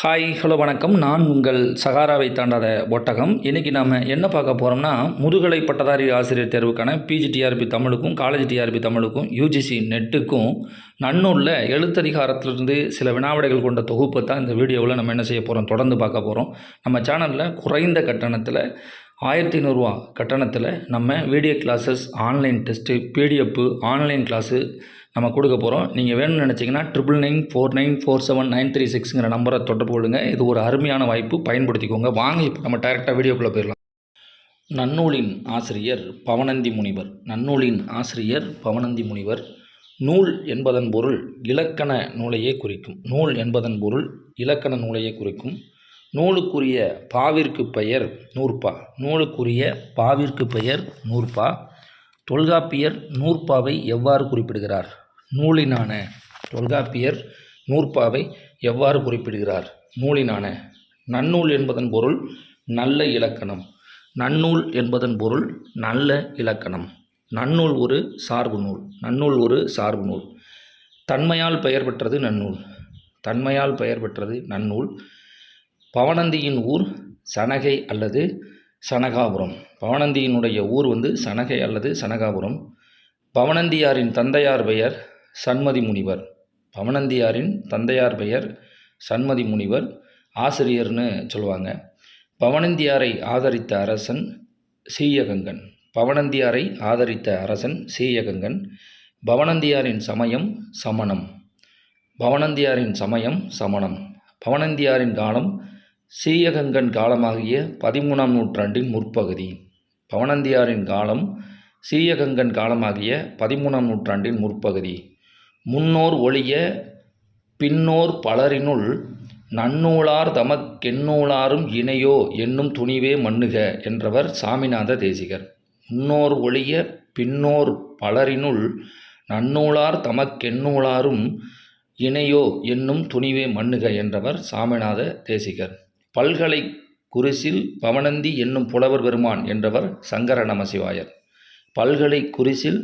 Hi hello வணக்கம். நான் உங்கள் சகாராவை தாண்டாத ஒட்டகம். இன்றைக்கி நாம் என்ன பார்க்க போகிறோம்னா முதுகலை பட்டதாரி ஆசிரியர் தேர்வுக்கான பிஜிடிஆர்பி தமிழுக்கும் காலேஜ் டிஆர்பி தமிழுக்கும் யூஜிசி நெட்டுக்கும் நன்னூலில் எழுத்ததிகாரத்திலிருந்து சில வினாவிடைகள் கொண்ட தொகுப்பை தான் இந்த வீடியோவில் நம்ம என்ன செய்ய போகிறோம் தொடர்ந்து பார்க்க போகிறோம் நம்ம சேனலில் குறைந்த கட்டணத்தில் ஆயிரத்தி ஐநூறுரூவா கட்டணத்தில் நம்ம video classes online test PDF online class நம்ம கொடுக்க போகிறோம் நீங்கள் வேணும்னு நினச்சிங்கன்னா triple nine four nine four seven nine three சிக்ஸுங்கிற நம்பரை தொடர்பு கொள்ளுங்க. இது ஒரு அருமையான வாய்ப்பு. பயன்படுத்திக்கோங்க. வாங்க இப்போ நம்ம டைரெக்டாக வீடியோக்குள்ளே போயிடலாம். நன்னூலின் ஆசிரியர் பவனந்தி முனிவர். நன்னூலின் ஆசிரியர் பவனந்தி முனிவர் நூல் என்பதன் பொருள் இலக்கண நூலையே குறிக்கும். நூல் என்பதன் பொருள் இலக்கண நூலையே குறிக்கும். நூலுக்குரிய பாவிற்கு பெயர் நூற்பா. நூலுக்குரிய பாவிற்கு பெயர் நூற்பா. தொல்காப்பியர் நூற்பாவை எவ்வாறு குறிப்பிடுகிறார்? நூலினான தொல்காப்பியர் நூற்பாவை எவ்வாறு குறிப்பிடுகிறார்? நூலினான நன்னூல் என்பதன் பொருள் நல்ல இலக்கணம். நன்னூல் என்பதன் பொருள் நல்ல இலக்கணம். நன்னூல் ஒரு சார்பு நூல். நன்னூல் ஒரு சார்பு நூல். தன்மையால் பெயர் பெற்றது நன்னூல். தன்மையால் பெயர் பெற்றது நன்னூல். பவனந்தியின் ஊர் சனகை அல்லது சனகாபுரம். பவனந்தியினுடைய ஊர் வந்து சனகை அல்லது சனகாபுரம். பவனந்தியாரின் தந்தையார் பெயர் சண்மதி முனிவர். பவனந்தியாரின் தந்தையார் பெயர் சண்மதி முனிவர். ஆசிரியர்னு சொல்லுவாங்க. பவனந்தியாரை ஆதரித்த அரசன் சீயகங்கன். பவனந்தியாரை ஆதரித்த அரசன் சீயகங்கன். பவனந்தியாரின் சமயம் சமணம். பவனந்தியாரின் சமயம் சமணம். பவனந்தியாரின் காலம் சீயகங்கன் காலமாகிய பதிமூணாம் நூற்றாண்டின் முற்பகுதி. பவனந்தியாரின் காலம் சீயகங்கன் காலமாகிய பதிமூணாம் நூற்றாண்டின் முற்பகுதி. முன்னோர் ஒழிய பின்னோர் பலரினுள் நன்னூலார் தமக்கென்னூலாரும் இணையோ என்னும் துணிவே மண்ணுக என்றவர் சாமிநாத தேசிகர். முன்னோர் ஒழிய பின்னோர் பலரினுள் நன்னூலார் தமக்கென்னூலாரும் இணையோ என்னும் துணிவே மண்ணுக என்றவர் சாமிநாத தேசிகர். பல்கலை குரிசில் பவனந்தி என்னும் புலவர் பெருமான் என்றவர் சங்கர நமசிவாயர் பல்கலை குரிசில்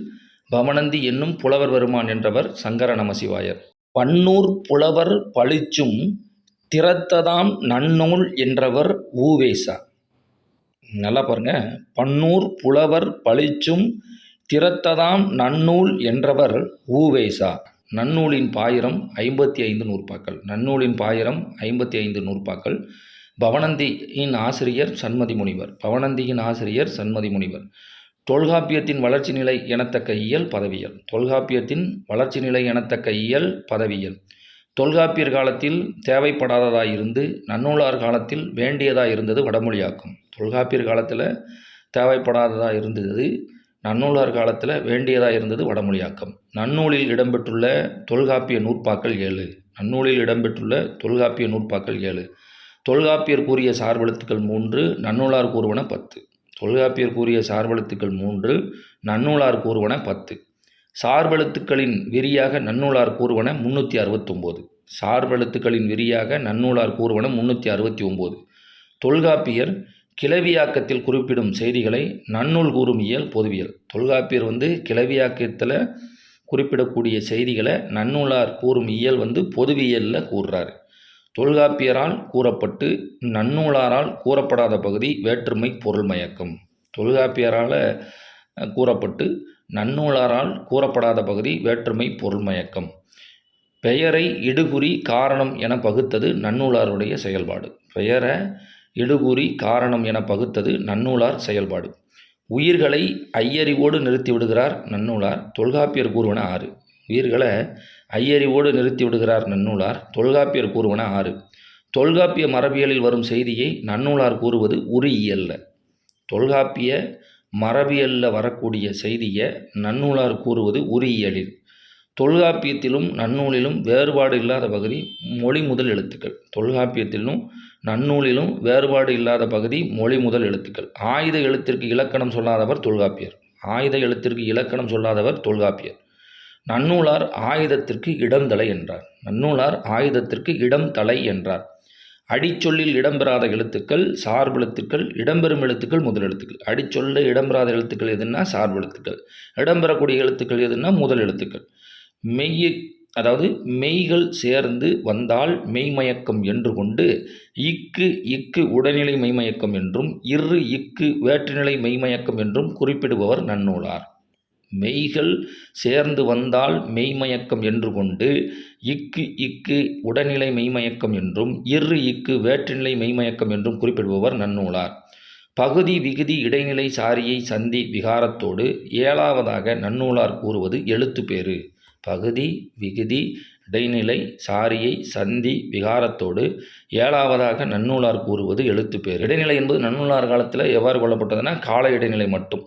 பவனந்தி என்னும் புலவர் பெருமான் என்றவர் சங்கர நமசிவாயர் பன்னூர் புலவர் பளிச்சும் திறத்ததாம் நன்னூல் என்றவர் ஊவேசா. நல்லா பாருங்க. பன்னூர் புலவர் பளிச்சும் திறத்ததாம் நன்னூல் என்றவர் ஊவேசா. நன்னூலின் பாயிரம் ஐம்பத்தி ஐந்து நூற்பாக்கள். நன்னூலின் பாயிரம் ஐம்பத்தி ஐந்து நூற்பாக்கள். பவனந்தியின் ஆசிரியர் சண்மதி முனிவர். பவனந்தியின் ஆசிரியர் சண்மதி முனிவர். தொல்காப்பியத்தின் வளர்ச்சி நிலை எனத்தக்க இயல் பதவியல். தொல்காப்பியத்தின் வளர்ச்சி நிலை எனத்தக்க இயல் பதவியல். தொல்காப்பியர் காலத்தில் தேவைப்படாததாக இருந்து நன்னூலார் காலத்தில் வேண்டியதாக இருந்தது வடமொழியாக்கும். தொல்காப்பியர் காலத்தில் தேவைப்படாததாக இருந்தது நன்னூலார் காலத்தில் வேண்டியதாக இருந்தது வடமொழியாக்கம். நன்னூலில் இடம்பெற்றுள்ள தொல்காப்பிய நூற்பாக்கள் ஏழு. நன்னூலில் இடம்பெற்றுள்ள தொல்காப்பிய நூற்பாக்கள் ஏழு. தொல்காப்பியர் கூறிய சார்பெழுத்துக்கள் மூன்று நன்னூலார் கூறுவன பத்து. தொல்காப்பியர் கூறிய சார்பெழுத்துக்கள் மூன்று நன்னூலார் கூறுவன பத்து. சார்பெழுத்துக்களின் விரியாக நன்னூலார் கூறுவன முந்நூற்றி அறுபத்தொம்போது சார்பெழுத்துக்களின் விரியாக நன்னூலார் கூறுவன முந்நூற்றி அறுபத்தி ஒம்பது தொல்காப்பியர் கிளவியாக்கத்தில் குறிப்பிடும் செய்திகளை நன்னூல் கூறும் இயல் பொதுவியல். தொல்காப்பியர் வந்து கிளவியாக்கத்தில் குறிப்பிடக்கூடிய செய்திகளை நன்னூலார் கூறும் இயல் வந்து பொதுவியலில் கூறுறாரு. தொல்காப்பியரால் கூறப்பட்டு நன்னூலாரால் கூறப்படாத பகுதி வேற்றுமை பொருள் மயக்கம். தொல்காப்பியரால் கூறப்பட்டு நன்னூலாரால் கூறப்படாத பகுதி வேற்றுமை பொருள் மயக்கம். பெயரை இடுகுறி காரணம் என பகுத்தது நன்னூலாருடைய செயல்பாடு. பெயரை இடுகுறி காரணம் என பகுத்தது நன்னூலார் செயல்பாடு. உயிர்களை ஐயறிவோடு நிறுத்தி விடுகிறார் நன்னூலார் தொல்காப்பியர் கூறுவன ஆறு. உயிர்களை ஐயறிவோடு நிறுத்தி விடுகிறார் நன்னூலார். தொல்காப்பியர் கூறுவன ஆறு. தொல்காப்பிய மரபியலில் வரும் செய்தியை நன்னூலார் கூறுவது உரியியல்ல. தொல்காப்பிய மரபியலில் வரக்கூடிய செய்தியை நன்னூலார் கூறுவது உரியியலில். தொல்காப்பியத்திலும் நன்னூலிலும் வேறுபாடு இல்லாத பகுதி மொழி முதல் எழுத்துக்கள். தொல்காப்பியத்திலும் நன்னூலிலும் வேறுபாடு இல்லாத பகுதி மொழி முதல் எழுத்துக்கள். ஆயுத எழுத்திற்கு இலக்கணம் சொல்லாதவர் தொல்காப்பியர். ஆயுத எழுத்திற்கு இலக்கணம் சொல்லாதவர் தொல்காப்பியர். நன்னூலார் ஆயுதத்திற்கு இடம் தலை என்றார். நன்னூலார் ஆயுதத்திற்கு இடம் தலை என்றார். அடிச்சொல்லில் இடம்பெறாத எழுத்துக்கள் சார்பெழுத்துக்கள் இடம்பெறும் எழுத்துக்கள் முதல் எழுத்துக்கள். அடிச்சொல்ல இடம்பெறாத எழுத்துக்கள் எதுன்னா சார்பெழுத்துக்கள் இடம்பெறக்கூடிய எழுத்துக்கள் எதுன்னா முதல் எழுத்துக்கள். மெய் அதாவது மெய்கள் சேர்ந்து வந்தால் மெய்மயக்கம் என்று கொண்டு இக்கு இக்கு உடல்நிலை மெய்மயக்கம் என்றும் இரு இக்கு வேற்றுநிலை மெய்மயக்கம் என்றும் குறிப்பிடுபவர் நன்னூலார். மெய்கள் சேர்ந்து வந்தால் மெய்மயக்கம் என்று கொண்டு இக்கு இக்கு உடல்நிலை மெய்மயக்கம் என்றும் இரு இக்கு வேற்றுநிலை மெய்மயக்கம் என்றும் குறிப்பிடுபவர் நன்னூலார். பகுதி விகுதி இடைநிலை சாரியை சந்தி விகாரத்தோடு ஏழாவதாக நன்னூலார் கூறுவது எழுத்துப்பேறு பகுதி விகுதி இடைநிலை சாரியை சந்தி விகாரத்தோடு ஏழாவதாக நன்னூலார் கூறுவது எழுத்துப்பேறு இடைநிலை என்பது நன்னூலார் காலத்தில் எவ்வாறு கொள்ளப்பட்டதுன்னா கால இடைநிலை மட்டும்.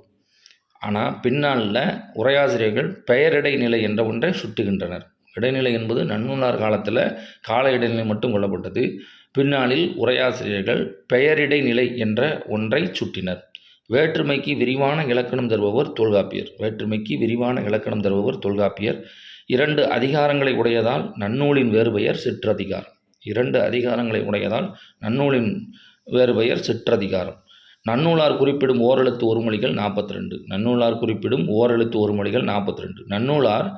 ஆனால் பின்னாளில் உரையாசிரியர்கள் பெயரிடை நிலை என்ற ஒன்றை சுட்டுகின்றனர். இடைநிலை என்பது நன்னூலார் காலத்தில் கால இடைநிலை மட்டும் கொள்ளப்பட்டது. பின்னாளில் உரையாசிரியர்கள் பெயரிடைநிலை என்ற ஒன்றை சுட்டினர். வேற்றுமைக்கு விரிவான இலக்கணம் தருபவர் தொல்காப்பியர். வேற்றுமைக்கு விரிவான இலக்கணம் தருபவர் தொல்காப்பியர். இரண்டு அதிகாரங்களை உடையதால் நன்னூலின் வேறுபெயர் சிற்றதிகாரம். இரண்டு அதிகாரங்களை உடையதால் நன்னூலின் வேறுபெயர் சிற்றதிகாரம். நன்னூலார் குறிப்பிடும் ஓரெழுத்து ஒருமொழிகள் நாற்பத்தி ரெண்டு நன்னூலார் குறிப்பிடும் ஓரெழுத்து ஒருமொழிகள் நாற்பத்தி ரெண்டு நன்னூலார்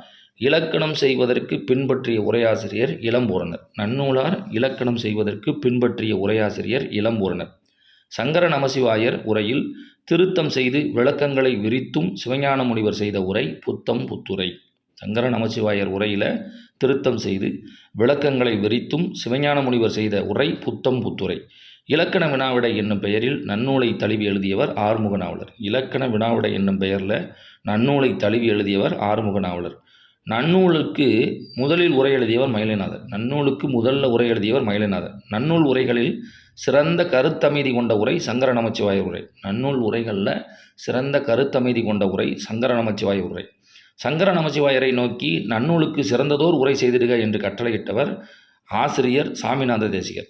இலக்கணம் செய்வதற்கு பின்பற்றிய உரையாசிரியர் இளம்பூரணர். நன்னூலார் இலக்கணம் செய்வதற்கு பின்பற்றிய உரையாசிரியர் இளம்பூரணர். சங்கர நமசிவாயர் உரையில் திருத்தம் செய்து விளக்கங்களை விரித்தும் சிவஞான முனிவர் செய்த உரை புத்தம் புத்துரை. சங்கர நமசிவாயர் உரையில் திருத்தம் செய்து விளக்கங்களை விரித்தும் சிவஞான முனிவர் செய்த உரை புத்தம் புத்துரை. இலக்கண வினாவிடை என்னும் பெயரில் நன்னூலை தழுவி எழுதியவர் ஆறுமுக நாவலர். இலக்கண வினாவிடை என்னும் பெயரில் நன்னூலை தழுவி எழுதியவர் ஆறுமுக நாவலர். நன்னூலுக்கு முதலில் உரை எழுதியவர் மயிலைநாதர். நன்னூலுக்கு முதல்ல உரை எழுதியவர் மயிலைநாதர். நன்னூல் உரைகளில் சிறந்த கருத்தமைதி கொண்ட உரை சங்கர நமச்சிவாய உரை. நன்னூல் உரைகளில் சிறந்த கருத்தமைதி கொண்ட உரை சங்கர நமச்சிவாய உரை. சங்கர நமச்சிவாயரை நோக்கி நன்னூலுக்கு சிறந்ததோர் உரை செய்திடுக என்று கட்டளையிட்டவர் ஆசிரியர் சாமிநாத தேசிகர்.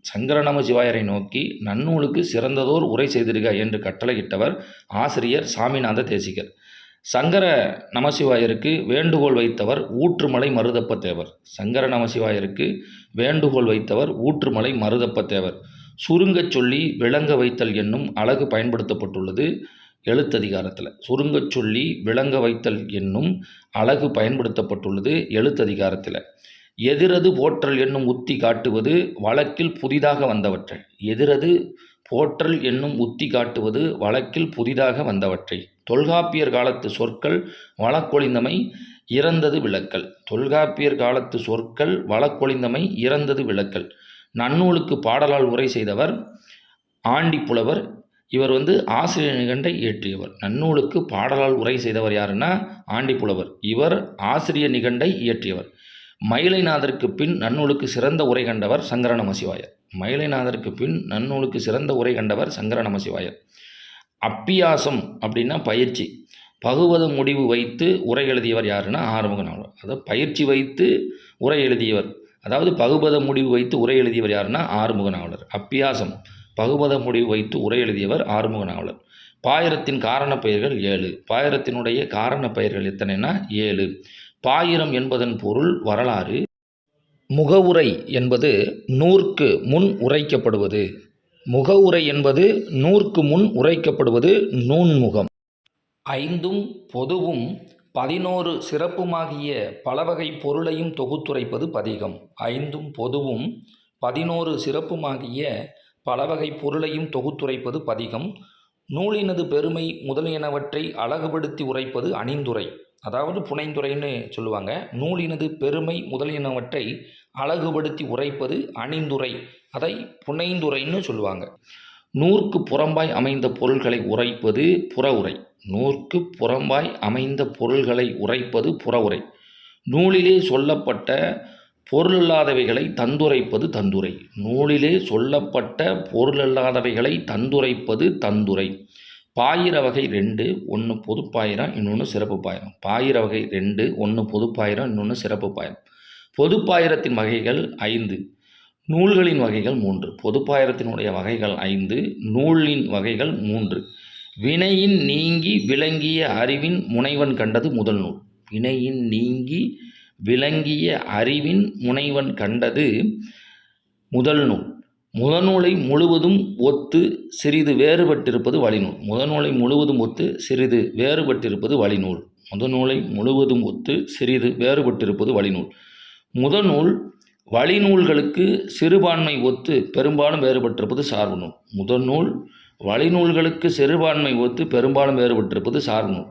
சங்கர சிவாயரை நோக்கி நன்னூலுக்கு சிறந்ததோர் உரை செய்திருக என்று கட்டளையிட்டவர் ஆசிரியர் சாமிநாத தேசிகர். சங்கர நமசிவாயருக்கு வேண்டுகோள் வைத்தவர் ஊற்றுமலை மருதப்ப தேவர் சங்கர நமசிவாயருக்கு வேண்டுகோள் வைத்தவர் ஊற்றுமலை மருதப்ப தேவர் சுருங்கச் சொல்லி விளங்க வைத்தல் என்னும் அழகு பயன்படுத்தப்பட்டுள்ளது எழுத்ததிகாரத்தில். சுருங்கச் சொல்லி விளங்க வைத்தல் என்னும் அழகு பயன்படுத்தப்பட்டுள்ளது எழுத்ததிகாரத்தில். எதிரது போற்றல் என்னும் உத்தி காட்டுவது வழக்கில் புதிதாக வந்தவற்றை. எதிரது போற்றல் என்னும் உத்தி காட்டுவது வழக்கில் புதிதாக வந்தவற்றை. தொல்காப்பியர் காலத்து சொற்கள் வழக்கொழிந்தமை இறந்தது விளக்கல். தொல்காப்பியர் காலத்து சொற்கள் வழக்கொழிந்தமை இறந்தது விளக்கல். நன்னூலுக்கு பாடலால் உரை செய்தவர் ஆண்டி புலவர் இவர் வந்து ஆசிரியர் நிகண்டை இயற்றியவர். நன்னூலுக்கு பாடலால் உரை செய்தவர் யாருன்னா ஆண்டி புலவர் இவர் ஆசிரியர் நிகண்டை இயற்றியவர். மயிலைநாதருக்கு பின் நன்னூலுக்கு சிறந்த உரை கண்டவர் சங்கர நமசிவாயர் மயிலைநாதருக்கு பின் நன்னூலுக்கு சிறந்த உரை கண்டவர் சங்கர நமசிவாயர் அப்பியாசம் அப்படின்னா பயிற்சி. பகுவத முடிவு வைத்து உரை எழுதியவர் யாருன்னா ஆறுமுக நாவலர் அதாவது பயிற்சி வைத்து உரை எழுதியவர். அதாவது பகுபத முடிவு வைத்து உரை எழுதியவர் யாருன்னா ஆறுமுக நாவலர் அப்பியாசம். பகுபத முடிவு வைத்து உரை எழுதியவர் ஆறுமுக நாவலர் பாயிரத்தின் காரண பெயர்கள் ஏழு. பாயிரத்தினுடைய காரண பெயர்கள் எத்தனைனா ஏழு. பாயிரம் என்பதன் பொருள் வரலாறு. முகவுரை என்பது நூற்கு முன் உரைக்கப்படுவது. முகவுரை என்பது நூற்கு முன் உரைக்கப்படுவது நூன்முகம் ஐந்தும் பொதுவும் பதினோரு சிறப்புமாகிய பலவகை பொருளையும் தொகுத்துரைப்பது பதிகம். ஐந்தும் பொதுவும் பதினோரு சிறப்புமாகிய பலவகை பொருளையும் தொகுத்துரைப்பது பதிகம். நூலினது பெருமை முதலியனவற்றை அழகுபடுத்தி உரைப்பது அணிந்துரை. அதாவது புனைந்துரைன்னு சொல்லுவாங்க. நூலினது பெருமை முதலியனவற்றை அழகுபடுத்தி உரைப்பது அணிந்துரை அதை புனைந்துரைன்னு சொல்லுவாங்க. நூற்கு புறம்பாய் அமைந்த பொருள்களை உரைப்பது புறவுரை. நூற்கு புறம்பாய் அமைந்த பொருள்களை உரைப்பது புறவுரை. நூலிலே சொல்லப்பட்ட பொருளல்லாதவைகளை தந்துரைப்பது தந்துரை. நூலிலே சொல்லப்பட்ட பொருளல்லாதவைகளை தந்துரைப்பது தந்துரை. பாயிர வகை ரெண்டு ஒன்று பொதுப்பாயிரம் இன்னொன்று சிறப்பு பாயிரம் பாயிர வகை ரெண்டு ஒன்று பொதுப்பாயிரம் இன்னொன்று சிறப்பு பாயிரம் பொதுப்பாயிரத்தின் வகைகள் ஐந்து நூல்களின் வகைகள் மூன்று. பொதுப்பாயிரத்தினுடைய வகைகள் ஐந்து நூலின் வகைகள் மூன்று. வினையின் நீங்கி விளங்கிய அறிவின் முனைவன் கண்டது முதல் நூல். வினையின் நீங்கி விளங்கிய அறிவின் முனைவன் கண்டது முதல் நூல். முதநூலை முழுவதும் ஒத்து சிறிது வேறுபட்டிருப்பது வழிநூல். முதநூலை முழுவதும் ஒத்து சிறிது வேறுபட்டிருப்பது வழிநூல். முதநூலை முழுவதும் ஒத்து சிறிது வேறுபட்டிருப்பது வழிநூல். முதநூல் வழிநூல்களுக்கு சிறுபான்மை ஒத்து பெரும்பாலும் வேறுபட்டிருப்பது சார்பு நூல். முதநூல் வழிநூல்களுக்கு சிறுபான்மை ஒத்து பெரும்பாலும் வேறுபட்டிருப்பது சார்பு நூல்.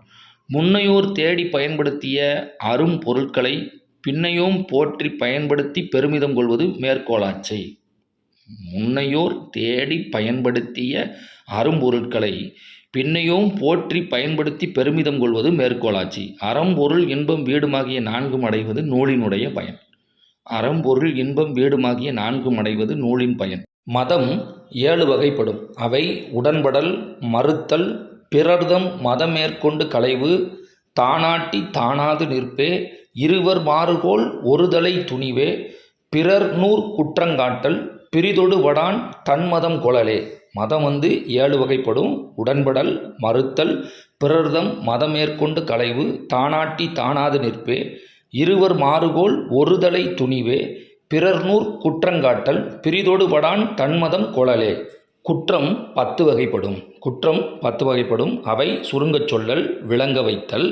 முன்னையோர் தேடி பயன்படுத்திய அரும் பொருட்களை பின்னையும் போற்றி பயன்படுத்தி பெருமிதம் கொள்வது மேற்கோளாச்சை. முன்னையோர் தேடி பயன்படுத்திய அரும்பொருட்களை பின்னையும் போற்றி பயன்படுத்தி பெருமிதம் கொள்வது மேற்கோளாட்சி அறம்பொருள் இன்பம் வீடுமாகிய நான்கும் அடைவது நூலினுடைய பயன். அறம்பொருள் இன்பம் வீடுமாகிய நான்கும் அடைவது நூலின் பயன். மதம் ஏழு வகைப்படும். அவை உடன்படல் மறுத்தல் பிறர்தம் மதம் மேற்கொண்டு களைவு தானாட்டி தானாது நிற்பே இருவர் மாறுகோல் ஒருதலை துணிவே பிறர் நூற் குற்றங்காட்டல் பிரிதொடு வடான் தன்மதம் கொளலே. மதம் வந்து ஏழு வகைப்படும். உடன்படல் மறுத்தல் பிறர்தம் மேற்கொண்டு களைவு தானாட்டி தானாது நிற்பே. இருவர் மாறுகோல் ஒருதலை துணிவே. பிறர்நூர் குற்றங்காட்டல் பிரிதொடு வடான் தன்மதம் கொளலே. குற்றம் பத்து வகைப்படும். குற்றம் பத்து வகைப்படும். அவை சுருங்கச் சொல்லல் விளங்க வைத்தல்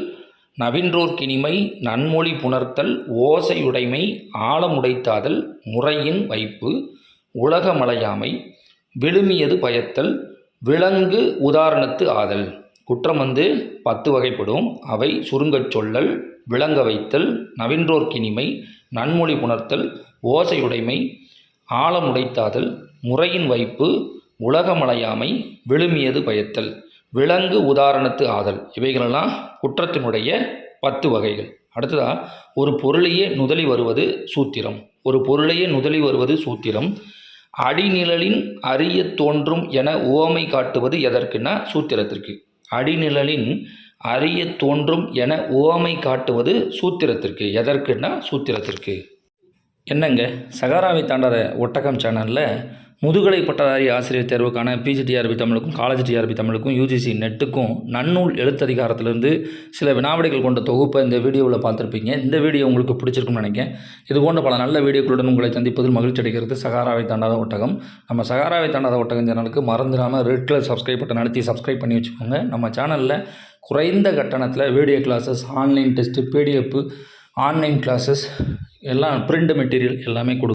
நவின்றோர்க்கினிமை நன்மொழி புணர்த்தல் ஓசையுடைமை ஆழமுடைத்தாதல் முறையின் வைப்பு உலகமலையாமை விழுமியது பயத்தல் விலங்கு உதாரணத்து ஆதல். குற்றம் வந்து பத்து வகைப்படும். அவை சுருங்கச் சொல்லல் விளங்க வைத்தல் நவின்றோர்க்கினிமை நன்மொழி புணர்த்தல் ஓசையுடைமை ஆழமுடைத்தாதல் முறையின் வைப்பு உலகமலையாமை விழுமியது பயத்தல் விலங்கு உதாரணத்து ஆதல். இவைகளெல்லாம் குற்றத்தினுடைய பத்து வகைகள். அடுத்ததாக ஒரு பொருளையே நுதலி வருவது சூத்திரம். ஒரு பொருளையே நுதலி வருவது சூத்திரம். அடிநிழலின் அரிய தோன்றும் என உவமை காட்டுவது எதற்குன்னா சூத்திரத்திற்கு. அடிநிழலின் அரிய தோன்றும் என உவமை காட்டுவது சூத்திரத்திற்கு. எதற்குன்னா சூத்திரத்திற்கு. என்னங்க? சகாராவை தாண்டாத ஒட்டகம் சேனலில் முதுகலை பட்டதாரி ஆசிரியர் தேர்வுக்கான பிஜிடிஆர்பி தமிழுக்கும் காலேஜ் டிஆர்பி தமிழுக்கும் யூஜிசி நெட்டுக்கும் நன்னூல் எழுத்ததிகாரத்திலிருந்து சில வினாவிடைகள் கொண்ட தொகுப்பை இந்த வீடியோவில் பார்த்துருப்பீங்க. இந்த வீடியோ உங்களுக்கு பிடிச்சிருக்கும்னு நினைக்கிறேன். இது போன்ற பல நல்ல வீடியோக்களுடன் உங்களை சந்திப்பதில் மகிழ்ச்சி அடைகிறது சகாராவை தாண்டாத ஒட்டகம். நம்ம சகாராவை தாண்டாத ஒட்டகம் சேனலுக்கு மறந்துடாமல் ரெட் கலர் சப்ஸ்கிரைப் பட்டன் அழுத்தி சப்ஸ்கிரைப் பண்ணி வச்சுக்கோங்க. நம்ம சேனலில் குறைந்த கட்டணத்தில் video classes online test PDF online classes எல்லாம் பிரிண்ட் மெட்டீரியல் எல்லாமே கொடுக்கும்